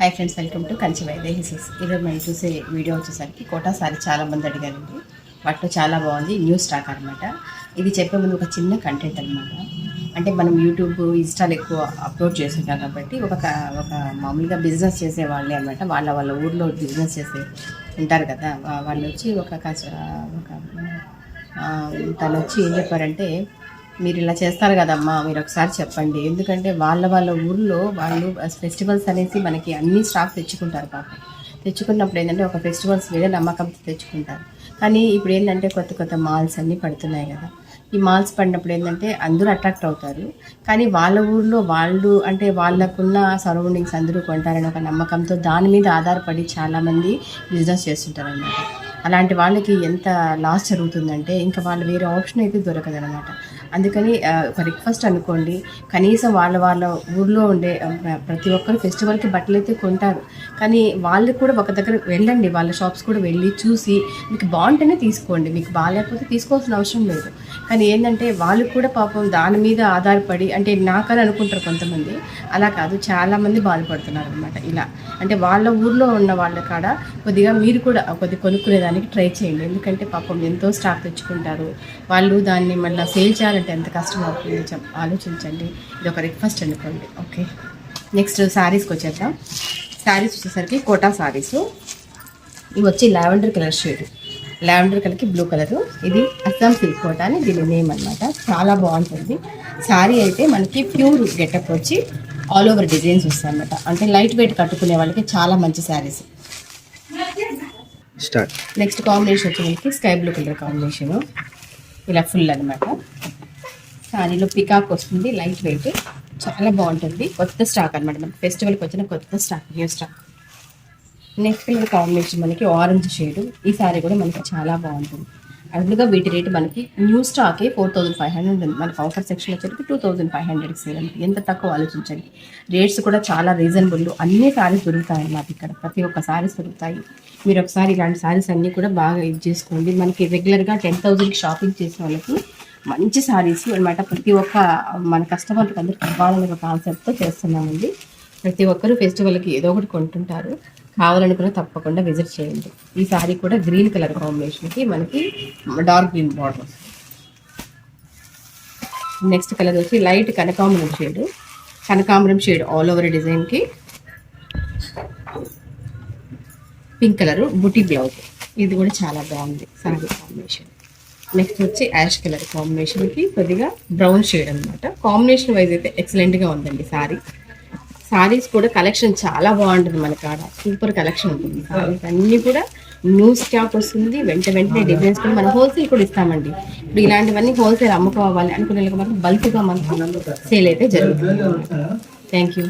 Hi friends welcome to Kanchi Vaidehis ఈరోజు మనం చూసే వీడియో వచ్చేసరికి కోటా సారీ చాలా మంది అడిగారండి. వాటిలో చాలా బాగుంది న్యూ స్టాక్ అనమాట ఇది చెప్పే ముందు ఒక చిన్న కంటెంట్ అనమాట అంటే మనం యూట్యూబ్ ఇన్స్టాల్ ఎక్కువ అప్లోడ్ చేస్తుంటాం కాబట్టి ఒక ఒక మామూలుగా బిజినెస్ చేసే వాళ్ళే అనమాట వాళ్ళ వాళ్ళ ఊర్లో బిజినెస్ చేసే ఉంటారు కదా. వాళ్ళు వచ్చి ఒక ఒక తను వచ్చి ఏం చెప్పారంటే మీరు ఇలా చేస్తారు కదమ్మా మీరు ఒకసారి చెప్పండి. ఎందుకంటే వాళ్ళ వాళ్ళ ఊర్లో వాళ్ళు ఫెస్టివల్స్ అనేసి మనకి అన్ని స్టాక్ తెచ్చుకుంటారు పాపం. తెచ్చుకున్నప్పుడు ఏంటంటే ఒక ఫెస్టివల్స్ మీద నమ్మకంతో తెచ్చుకుంటారు. కానీ ఇప్పుడు ఏంటంటే కొత్త కొత్త మాల్స్ అన్నీ పడుతున్నాయి కదా. ఈ మాల్స్ పడినప్పుడు ఏంటంటే అందరూ అట్రాక్ట్ అవుతారు. కానీ వాళ్ళ ఊర్లో వాళ్ళు అంటే వాళ్ళకున్న సరౌండింగ్స్ అందరూ కొంటారని ఒక నమ్మకంతో దాని మీద ఆధారపడి చాలామంది బిజినెస్ చేస్తుంటారు అలాంటి వాళ్ళకి ఎంత లాస్ జరుగుతుందంటే ఇంకా వాళ్ళు వేరే ఆప్షన్ అయితే దొరకదనమాట అందుకని ఒక రిక్వెస్ట్ అనుకోండి. కనీసం వాళ్ళ వాళ్ళ ఊర్లో ఉండే ప్రతి ఒక్కరు ఫెస్టివల్కి బట్టలు అయితే కొంటారు. కానీ వాళ్ళు కూడా ఒక దగ్గర వెళ్ళండి. వాళ్ళ షాప్స్ కూడా వెళ్ళి చూసి మీకు బాగుంటేనే తీసుకోండి. మీకు బాగాలేకపోతే తీసుకోవాల్సిన అవసరం లేదు. కానీ ఏంటంటే వాళ్ళు కూడా పాపం దాని మీద ఆధారపడి అంటే నాకని అనుకుంటారు కొంతమంది. అలా కాదు చాలామంది బాధపడుతున్నారు అనమాట ఇలా. అంటే వాళ్ళ ఊర్లో ఉన్న వాళ్ళ కాడ కొద్దిగా మీరు కూడా కొద్ది కొనుక్కునేదానికి ట్రై చేయండి. ఎందుకంటే పాపం ఎంతో స్టాక్ తెచ్చుకుంటారు. వాళ్ళు దాన్ని మళ్ళీ సేల్ చేయాలి చేయాలంటే ఎంత కష్టం అవుతుంది చెప్ ఆలోచించండి. ఇది ఒక రిక్వెస్ట్ అనుకోండి ఓకే నెక్స్ట్ శారీస్కి వచ్చేద్దాం. శారీస్ వచ్చేసరికి కోటా శారీస్ ఇవి వచ్చి లావెండర్ కలర్ షేడ్ లావెండర్ కలర్కి బ్లూ కలర్ ఇది అస్సాం సిల్క్ కోట అని దీని నేమ్ అనమాట చాలా బాగుంటుంది. శారీ అయితే మనకి ప్యూర్ గెటప్ వచ్చి ఆల్ ఓవర్ డిజైన్స్ వస్తాయి అనమాట అంటే లైట్ వెయిట్ కట్టుకునే వాళ్ళకి చాలా మంచి శారీస్ స్టార్ట్ నెక్స్ట్ కాంబినేషన్ వచ్చి మనకి స్కై బ్లూ కలర్ కాంబినేషన్ ఇలా ఫుల్ అనమాట శారీలో పికాక్ వస్తుంది లైట్ వెయిట్. చాలా బాగుంటుంది. కొత్త స్టాక్ అనమాట మనకి ఫెస్టివల్కి వచ్చిన కొత్త stock new stock. Next colour combination మనకి ఆరెంజ్ షేడ్. ఈ సారీ కూడా మనకి చాలా బాగుంటుంది. అందులో వీటి రేటు మనకి న్యూ స్టాకే ఫోర్ థౌజండ్ ఫైవ్ హండ్రెడ్ ఉంది. మనకి ఆఫర్ సెక్షన్ వచ్చేసి టూ థౌసండ్ ఫైవ్ హండ్రెడ్కి సేల్ అండి ఎంత తక్కువ ఆలోచించండి. రేట్స్ కూడా చాలా రీజనబుల్. అన్ని శారీస్ దొరుకుతాయి అన్నమాట ఇక్కడ. ప్రతి ఒక్క శారీస్ దొరుకుతాయి. మీరు ఒకసారి ఇలాంటి శారీస్ అన్నీ కూడా బాగా ఇది చేసుకోండి. మనకి రెగ్యులర్గా టెన్ థౌజండ్కి షాపింగ్ చేసిన వాళ్ళకి మంచి సారీస్ అన్నమాట. ప్రతి ఒక్క మన కస్టమర్లకు అందరికి ఇవ్వాలనే ఒక కాన్సెప్ట్తో చేస్తున్నామండి. ప్రతి ఒక్కరూ ఫెస్టివల్కి ఏదో ఒకటి కొంటుంటారు. కావాలనుకున్న తప్పకుండా విజిట్ చేయండి. ఈ సారీ కూడా గ్రీన్ కలర్ కాంబినేషన్కి మనకి dark green border next colour వచ్చి లైట్ కనకాంబరం షేడ్. కనకాంబరం షేడ్ ఆల్ ఓవర్ డిజైన్కి. పింక్ కలర్ బుటీ బ్లౌజ్. ఇది కూడా చాలా బాగుంది సారీ కాంబినేషన్. నెక్స్ట్ వచ్చి యాష్ కలర్ కాంబినేషన్కి కొద్దిగా బ్రౌన్ షేడ్ అనమాట కాంబినేషన్ వైజ్ అయితే ఎక్సలెంట్గా ఉందండి సారీ సారీస్ కూడా కలెక్షన్ చాలా బాగుంటుంది మన కాడ. సూపర్ కలెక్షన్ ఉంటుంది. సారీస్ అన్నీ కూడా న్యూ స్టాక్ వస్తుంది. వెంట వెంటనే డిజైన్స్ కూడా మనం హోల్సేల్ కూడా ఇస్తామండి. ఇప్పుడు ఇలాంటివన్నీ హోల్సేల్ అమ్ముకోవాలి అనుకునే మాత్రం బల్క్గా మనకు సేల్ అయితే జరుగుతుంది. Thank you